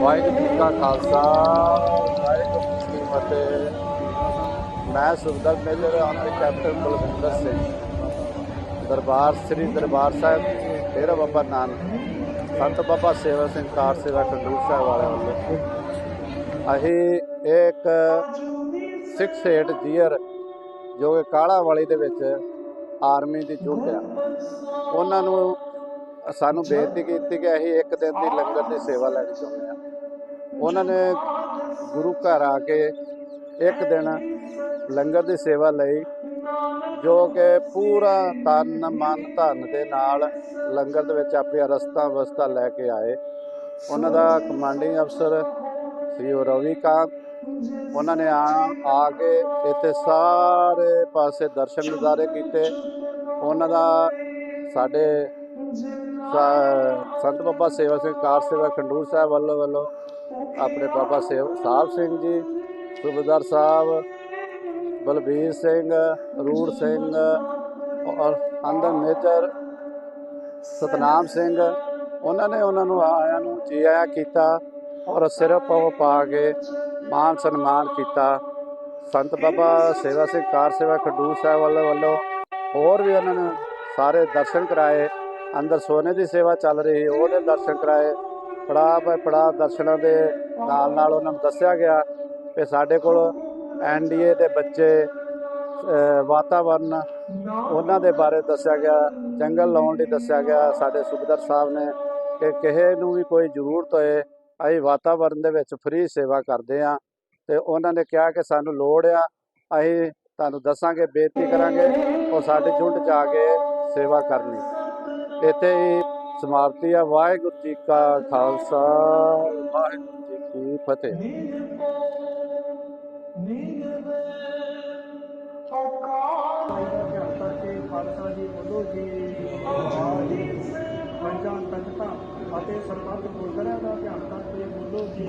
ਵਾਹਿਗੁਰੂ ਜੀ ਕਾ ਖਾਲਸਾ, ਵਾਹਿਗੁਰੂ ਜੀ ਕੀ ਫਤਿਹ। ਮੈਂ Sukhdar major honour captain Balwinder Singh. Darbar, Sri Darbar Sahib Dera Baba Nanak, Sant Baba Seva Singh ਕਾਰ ਸੇਵਾ ਖੰਡੂਰ ਸਾਹਿਬ ਵਾਲਿਆਂ ਵੱਲੋਂ। ਅਸੀਂ ਇੱਕ 68 ਜੀਅਰ, ਜੋ ਕਿ ਕਾਲਾ ਵਾਲੀ ਦੇ ਵਿੱਚ ਆਰਮੀ ਦੀ ਜੁਟ ਆ। ਉਹਨਾਂ ਨੂੰ ਸਾਨੂੰ ਬੇਨਤੀ ਕੀਤੀ ਕਿ ਅਸੀਂ ਇੱਕ ਦਿਨ ਦੀ ਲੰਗਰ ਦੀ ਸੇਵਾ ਲੈਣੀ ਚਾਹੁੰਦੇ ਹਾਂ। ਉਹਨਾਂ ਨੇ ਗੁਰੂ ਘਰ ਆ ਕੇ ਇੱਕ ਦਿਨ ਲੰਗਰ ਦੀ ਸੇਵਾ ਲਈ, ਜੋ ਕਿ ਪੂਰਾ ਤਨ ਮਨ ਧਨ ਦੇ ਨਾਲ ਲੰਗਰ ਦੇ ਵਿੱਚ ਆਪਣੀਆਂ ਰਸਤਾ ਵਸਤਾ ਲੈ ਕੇ ਆਏ। ਉਹਨਾਂ ਦਾ ਕਮਾਂਡਿੰਗ ਅਫਸਰ ਸ੍ਰੀ ਰਵੀ ਕਾਂਤ, ਉਹਨਾਂ ਨੇ ਆ ਆ ਕੇ ਇੱਥੇ ਸਾਰੇ ਪਾਸੇ ਦਰਸ਼ਨ ਨਜ਼ਾਰੇ ਕੀਤੇ। ਉਹਨਾਂ ਦਾ ਸਾਡੇ ਸੰਤ ਬਾਬਾ ਸੇਵਾ ਸਿੰਘ ਕਾਰ ਸੇਵਾ ਖੰਡੂਰ ਸਾਹਿਬ ਵੱਲੋਂ ਵੱਲੋਂ ਆਪਣੇ ਬਾਬਾ ਸੇਵ ਸਾਹਿਬ ਸਿੰਘ ਜੀ, ਸੁਬੇਦਾਰ ਸਾਹਿਬ, ਬਲਬੀਰ ਸਿੰਘ, ਰੂੜ ਸਿੰਘ, ਔਰ ਅੰਦਰ ਮੇਜਰ ਸਤਨਾਮ ਸਿੰਘ। ਉਹਨਾਂ ਨੇ ਉਹਨਾਂ ਨੂੰ ਆਇਆਂ ਨੂੰ ਜੀ ਆਇਆਂ ਕੀਤਾ ਔਰ ਸਿਰਫ ਉਹ ਪਾ ਕੇ ਮਾਨ ਸਨਮਾਨ ਕੀਤਾ। ਸੰਤ ਬਾਬਾ ਸੇਵਾ ਸਿੰਘ, ਕਾਰ ਸੇਵਾ ਖਡੂਰ ਸਾਹਿਬ ਵਾਲੇ ਵੱਲੋਂ ਹੋਰ ਵੀ ਉਹਨਾਂ ਨੇ ਸਾਰੇ ਦਰਸ਼ਨ ਕਰਾਏ। ਅੰਦਰ ਸੋਨੇ ਦੀ ਸੇਵਾ ਚੱਲ ਰਹੀ, ਉਹਦੇ ਦਰਸ਼ਨ ਕਰਾਏ। ਪੜਾਅ ਬਾਏ ਪੜਾਅ ਦਰਸ਼ਨਾਂ ਦੇ ਨਾਲ ਨਾਲ ਉਹਨਾਂ ਨੂੰ ਦੱਸਿਆ ਗਿਆ ਕਿ ਸਾਡੇ ਕੋਲ ਐਨਡੀਏ ਦੇ ਬੱਚੇ ਵਾਤਾਵਰਨ ਉਹਨਾਂ ਦੇ ਬਾਰੇ ਦੱਸਿਆ ਗਿਆ, ਜੰਗਲ ਲਾਉਣ ਲਈ ਦੱਸਿਆ ਗਿਆ। ਸਾਡੇ ਸੁਖਦਰ ਸਾਹਿਬ ਨੇ ਕਿ ਕਿਸੇ ਨੂੰ ਵੀ ਕੋਈ ਜ਼ਰੂਰਤ ਹੋਏ, ਅਸੀਂ ਵਾਤਾਵਰਨ ਦੇ ਵਿੱਚ ਫ੍ਰੀ ਸੇਵਾ ਕਰਦੇ ਆ ਤੇ ਉਹਨਾਂ ਨੇ ਕਿਹਾ ਕਿ ਸਾਨੂੰ ਲੋੜ ਆ, ਅਸੀਂ ਤੁਹਾਨੂੰ ਦੱਸਾਂਗੇ, ਬੇਨਤੀ ਕਰਾਂਗੇ, ਉਹ ਸਾਡੇ ਝੁੰਡ ਚ ਆ ਕੇ ਸੇਵਾ ਕਰਨੀ। ਇੱਥੇ ਹੀ ਸਮਾਪਤੀ ਆ। ਵਾਹਿਗੁਰੂ ਜੀ ਕਾ ਖਾਲਸਾ, ਵਾਹਿਗੁਰੂ ਜੀ ਕੀ ਫਤਿਹ। ਅਤੇ ਸਰਬੱਤ ਗੁਰਦੁਆਰਿਆਂ ਦਾ ਧਿਆਨ ਕਰਕੇ ਬੋਲੋ ਜੀ